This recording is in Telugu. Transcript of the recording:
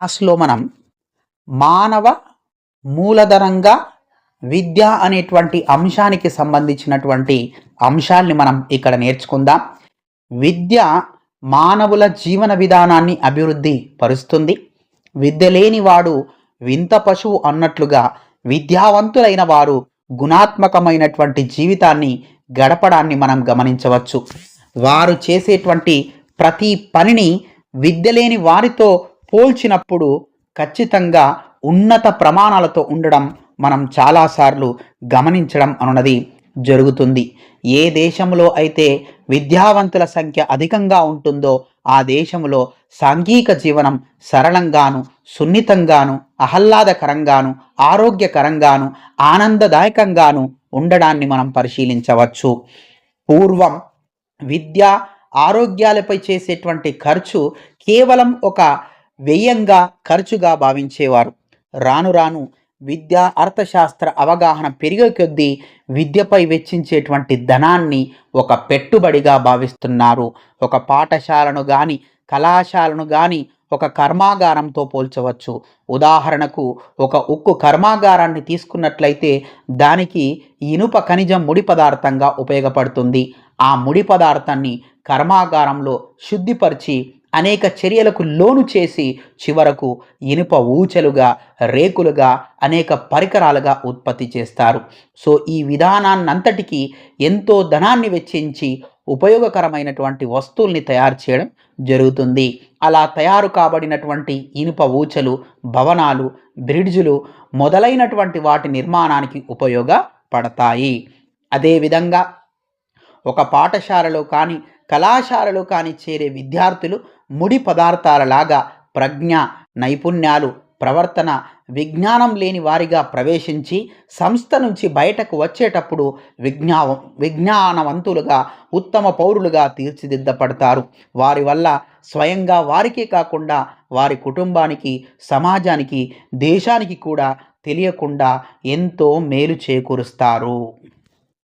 క్లాస్లో మనం మానవ మూలధనంగా విద్య అనేటువంటి అంశానికి సంబంధించినటువంటి అంశాల్ని మనం ఇక్కడ నేర్చుకుందాం. విద్య మానవుల జీవన విధానాన్ని అభివృద్ధి పరుస్తుంది. విద్య లేని వాడు వింత పశువు అన్నట్లుగా విద్యావంతులైన వారు గుణాత్మకమైనటువంటి జీవితాన్ని గడపడాన్ని మనం గమనించవచ్చు. వారు చేసేటువంటి ప్రతి పనిని విద్య లేని వారితో పోల్చినప్పుడు ఖచ్చితంగా ఉన్నత ప్రమాణాలతో ఉండడం మనం చాలాసార్లు గమనించడం అనున్నది జరుగుతుంది. ఏ దేశంలో అయితే విద్యావంతుల సంఖ్య అధికంగా ఉంటుందో ఆ దేశంలో సాంఘిక జీవనం సరళంగాను సున్నితంగాను ఆహ్లాదకరంగాను ఆరోగ్యకరంగాను ఆనందదాయకంగాను ఉండడాన్ని మనం పరిశీలించవచ్చు. పూర్వం విద్య ఆరోగ్యాలపై చేసేటువంటి ఖర్చు కేవలం ఒక వ్యయంగా ఖర్చుగా భావించేవారు. రాను రాను విద్యా అర్థశాస్త్ర అవగాహన పెరిగే కొద్దీ విద్యపై వెచ్చించేటువంటి ధనాన్ని ఒక పెట్టుబడిగా భావిస్తున్నారు. ఒక పాఠశాలను కానీ కళాశాలను కానీ ఒక కర్మాగారంతో పోల్చవచ్చు. ఉదాహరణకు ఒక ఉక్కు కర్మాగారాన్ని తీసుకున్నట్లయితే దానికి ఇనుప ఖనిజం ముడి పదార్థంగా ఉపయోగపడుతుంది. ఆ ముడి పదార్థాన్ని కర్మాగారంలో శుద్ధిపరిచి అనేక చర్యలకు లోను చేసి చివరకు ఇనుప ఊచలుగా రేకులుగా అనేక పరికరాలుగా ఉత్పత్తి చేస్తారు. సో ఈ విధానాన్నంతటికీ ఎంతో ధనాన్ని వెచ్చించి ఉపయోగకరమైనటువంటి వస్తువుల్ని తయారు చేయడం జరుగుతుంది. అలా తయారు కాబడినటువంటి ఇనుప ఊచలు భవనాలు బ్రిడ్జులు మొదలైనటువంటి వాటి నిర్మాణానికి ఉపయోగపడతాయి. అదేవిధంగా ఒక పాఠశాలలో కానీ కళాశాలలో కానీ చేరే విద్యార్థులు ముడి పదార్థాలలాగా ప్రజ్ఞ నైపుణ్యాలు ప్రవర్తన విజ్ఞానం లేని వారిగా ప్రవేశించి సంస్థ నుంచి బయటకు వచ్చేటప్పుడు విజ్ఞా విజ్ఞానవంతులుగా ఉత్తమ పౌరులుగా తీర్చిదిద్దపడతారు. వారి వల్ల స్వయంగా వారికే కాకుండా వారి కుటుంబానికి సమాజానికి దేశానికి కూడా తెలియకుండా ఎంతో మేలు చేకూరుస్తారు.